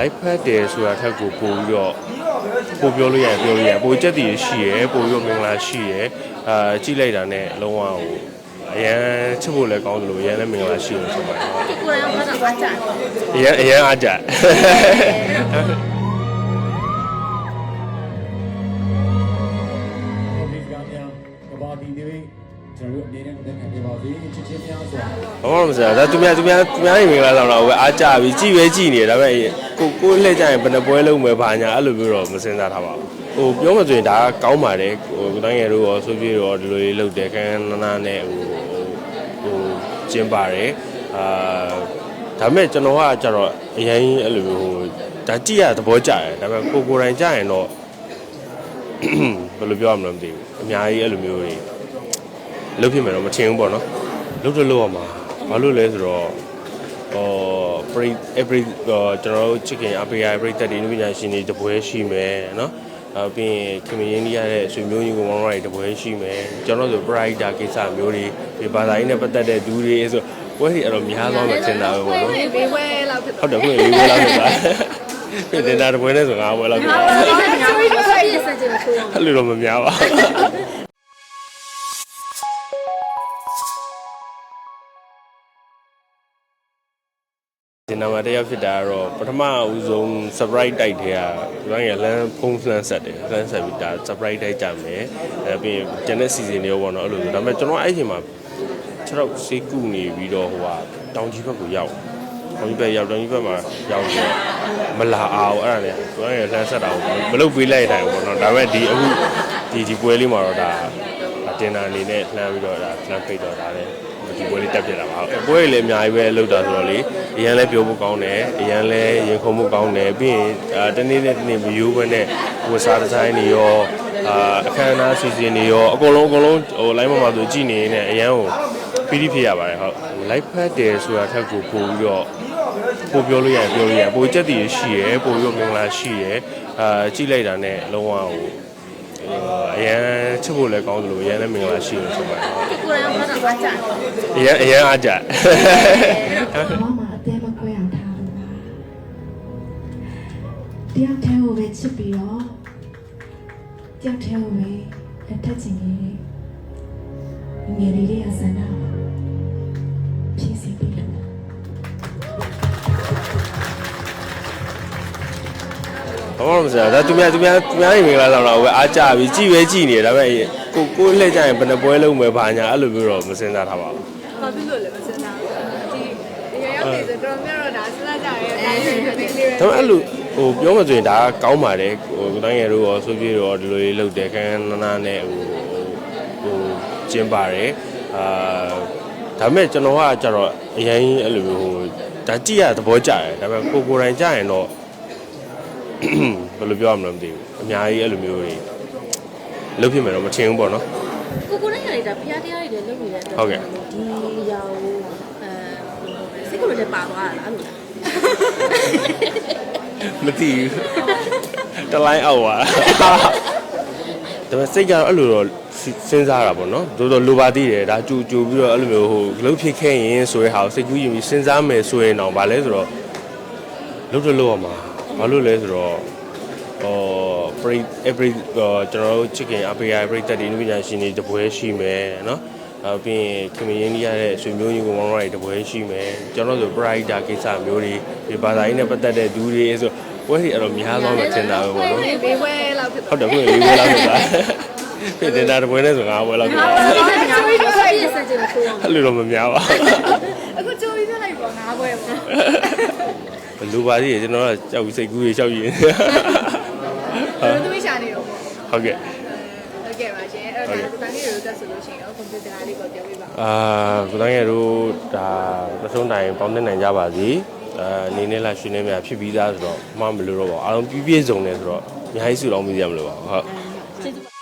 live ဖတ်တယ်ဆိုတာထက်ကိုပို့ပြီးတော့ပို့ပြောလို့ရရင်ပြောလို့ရပို့ချက်တည်ရှိရယ်ပို့ပြီးတော့မင်္ဂလာရှိရယ်အာကြည့်လိုက်တာနဲ့လုံးဝဟိုအရန်ချစ်ဖို့လည်းကောင်းတယ်လို့အရန်လည်းမင်္ဂလာရှိလို့ဆိုပါတယ်ဟုတ်ကိုယ်တိုင်ကတော့အားကြတယ်အရန်အရန်အားကြဟုတ်ပြီကောင်းများကဘာဒီတွေကျွန်တော်တို့အနေနဲ့မသက်ခံပြပါစေချစ်ချင်းများစွာဘာမှမစရာဒါသူများသူများသူများနေမင်္ဂလာဆောင်တော့ပဲအားကြပြီကြည့်ပဲကြည့်နေတယ်ဒါပေမဲ့ ကိုကိုလှည့်ကြရင်ဘယ်နှပွဲလုံးမယ်ဘာညာအဲ့လိုမျိုးတော့မစင်စားထားပါဘူးဟိုပြောမှဆိုရင်ဒါကကောင်းပါတယ်ဟိုကိုတိုင်းငယ်တို့ရောဆိုပြေရောဒီလိုလေးလုပ်တယ်ခန်းနာနာနဲ့ဟိုဟိုကျင်းပါတယ်အာဒါပေမဲ့ကျွန်တော်ကကြတော့အရင်အဲ့လိုမျိုးဟိုဒါကြည့်ရသဘောကျတယ်ဒါပေမဲ့ကိုကိုယ်တိုင်ကြရင်တော့ဘယ်လိုပြောရမလဲမသိဘူးအများကြီးအဲ့လိုမျိုးတွေလုပ်ဖြစ်မယ်တော့မထင်ဘူးပေါ့နော်လုပ်တော့လုပ်ရမှာဘာလို့လဲဆိုတော့ ဟော every every ကျွန်တော်တို့ chicken API ပြိတက်ဒီနုပညာရှင်တွေတပွဲရှိမယ်နော်နောက်ပြီးရင်ခင်မင်းရင်းကြီးရတဲ့ဆွေမျိုးကြီးကိုမောင်မောင်တွေတပွဲရှိမယ်ကျွန်တော်တို့ဆို pride ကိစ္စမျိုးတွေဒီဘာသာရေးနဲ့ပတ်သက်တဲ့ဒူးတွေဆိုပွဲတွေအဲ့တော့များသွားမှထင်တာပဲပေါ့နော်ဘေးဝဲလောက်ဖြစ်ဟုတ်တယ်ခုလေးလေးလောက်ဖြစ်သွားပြင်တင်တာတပွဲနဲ့ဆိုငါးပွဲလောက်ဖြစ်သွားတယ်။ကျွန်တော်တို့ဆက်ရစကြင်ကိုအဲ့လိုတော့မများပါ ဒီနာမတယောက်ဖြစ်တာကတော့ပထမဦးဆုံး surprise တိုက်ထဲကဘယ်ငယ်လမ်းဖုံးဖလန်ဆက်တယ်ဖလန်ဆက်ပြီးဒါ surprise တိုက်ကြမယ်အဲပြီးရင်ကျန်တဲ့ season တွေရောပေါ့နော်အဲ့လိုဆိုဒါပေမဲ့ကျွန်တော်အဲ့ဒီမှာ6တော့စေးကူနေပြီးတော့ဟိုဟာတောင်ကြီးဘက်ကိုရောက်တောင်ကြီးဘက်ရောက်တောင်ကြီးဘက်မှာရောက်ပြီးတော့မလာအောင်အဲ့ဒါနဲ့ဘယ်ငယ်လမ်းဆက်တာကိုမလုပ်ပေးလိုက်တိုင်းပေါ့နော်ဒါပေမဲ့ဒီအခုဒီဒီပွဲလေးမှာတော့ဒါတင်တာအနေနဲ့လှမ်းပြီးတော့ဒါလှမ်းဖိတ်တော့ဒါလည်း ဒီပွဲလေးတက်ပြစ်လာပါဟုတ်ပွဲလေးအများကြီးပဲလောက်တာဆိုတော့လေအရန်လည်းပြောဖို့ကောင်းတယ်အရန်လည်းရင်ခုန်ဖို့ကောင်းတယ်ပြီးရင်အာတနေ့နဲ့တနေ့မယိုးဘဲနဲ့ဝတ်စားဒီဇိုင်းတွေရောအာအခမ်းအနားစီစဉ်တွေရောအကုန်လုံးအကုန်လုံးဟို line မှာမှာဆိုကြည့်နေနေအရန်ကိုပီတိဖြစ်ရပါတယ်ဟုတ် live ဖတ်တယ်ဆိုတာထက်ကိုပို့ပြီးတော့ပို့ပြောလို့ရရင်ပြောလို့ရပို့ချက်တည်ရှိရယ်ပို့ပြီးတော့မင်္ဂလာရှိရယ်အာကြည့်လိုက်တာနဲ့လုံးဝဟို အရန်ချစ်ဖို့လည်းကောင်းတယ်လို့အရန်လည်းမင်္ဂလာရှိလို့ဆိုပါတယ်ဟုတ်ကိုယ်တိုင်ကတော့အားကြတယ်အရန်အရန်အားကြဘာမှအသေးမခွဲအောင်ထားလို့ပါတယောက်တည်းကိုပဲချစ်ပြီးတော့တယောက်တည်းကိုပဲလက်ထပ်ချင်ကြီးငယ်လေးလေးအစမ်းတော့ဖြ ဘာမှမစရာဒါသူများသူများသူများနေမင်္ဂလာဆောင်တော့ပဲအားကြပြီကြည့်ပဲကြည့်နေတယ်ဒါပေမဲ့ကိုကိုလှည့်ကြရင်ဘယ်နှပွဲလုံးမယ်ဘာညာအဲ့လိုမျိုးတော့မစင်စားထားပါဘူး။ဘာဖြစ်လို့လဲမစမ်းတာ။ဒီအရင်ရောက်နေဆိုတော့များတော့ဒါစဉ်းစားကြရဲအတိုင်းဖြစ်နေလေးပဲဒါပေမဲ့အဲ့လိုဟိုပြောမှဆိုရင်ဒါကကောင်းပါတယ်ဟိုကိုတိုင်းငယ်တို့ရောဆိုပြေရောဒီလိုလေးလုပ်တယ်ခန်းနာနာနဲ့ဟိုဟိုကျင်းပါတယ်အာဒါပေမဲ့ကျွန်တော်ကကြတော့အရင်အဲ့လိုမျိုးဟိုဒါကြည့်ရသဘောကျတယ်ဒါပေမဲ့ကိုကိုယ်တိုင်ကြရင်တော့ ဘယ်လိုပြောရမလဲမသိဘူးအများကြီးအဲ့လိုမျိုးတွေလုပ်ဖြစ်မယ်တော့မထင်ဘူးပေါ့နော်။ကိုကိုနဲ့ရတာဖျားတရားတွေလည်းလုပ်နေတဲ့အတွက်ဟုတ်ကဲ့ဒီရောင်အဲစိတ်ကိုလည်းပါသွားတာလားအဲ့လိုလားမသိဘူးတလိုင်းအောက်ပါဒါပေမဲ့စိတ်ကတော့အဲ့လိုတော့စဉ်းစားတာပေါ့နော်တိုးတော့လိုပါသေးတယ်ဒါကြူကြူပြီးတော့အဲ့လိုမျိုးဟိုလှုပ်ဖြစ်ခဲ့ရင်ဆိုရဲဟာကိုစိတ်ကူးရင်ပြီးစဉ်းစားမယ်ဆိုရင်တော့ဗာလဲဆိုတော့လှုပ်တော့လှုပ်ရမှာ ဘာလို့လဲဆိုတော့ဟော every every ကျွန်တော်တို့ chicken API ပြိတက်ဒီနုပညာရှင်တွေတပွဲရှိမယ်နော်နောက်ပြီးရင်ခင်မင်းရင်းကြီးရတဲ့ဆွေမျိုးကြီးကိုမောင်မောင်တွေတပွဲရှိမယ်ကျွန်တော်တို့ဆို pride ကိစ္စမျိုးတွေဒီဘာသာရေးနဲ့ပတ်သက်တဲ့ဒူးတွေဆိုပွဲတွေအဲ့တော့များသွားမှထင်တာပဲပေါ့နော်။ဘေးဝဲလောက်ဖြစ်ဟုတ်တယ်ခုလေးလေးလောက်ဖြစ်သွားပြင်တင်တာတပွဲနဲ့ဆိုငါးပွဲလောက်ဖြစ်သွားတယ်။ကျွန်တော်တို့ဆက်ရစကြင်ကိုအဲ့လိုတော့မများပါအခုကြိုးပြီးပြလိုက်ပေါ့ငါးဘွဲပေါ့ဘူး လူပါသေးတယ်ကျွန်တော်ကကြောက်ပြီးစိတ်ကူးရေရှောက်ရည်။ဘယ်လိုသမီးရှာနေတော့ပေါ့ဟုတ်ကဲ့။ဟုတ်ကဲ့ပါရှင်။အဲ့တော့ဒါကတန်းလေးတွေတက်ဆိုလို့ရှိရင်ကွန်ပျူတာလေးကိုပြောပြပါအာကိုတိုင်းရတို့ဒါပစုံတိုင်ပေါင်းတင်နိုင်ကြပါစေအာနေနေလာရှင်နေမြဖြစ်ပြီးသားဆိုတော့မှမလို့တော့ပါဘူးအားလုံးပြည့်ပြည့်စုံနေဆိုတော့အများကြီးစုတော်မိကြမလို့ပါဘူးဟုတ်။ကျေးဇူးပါ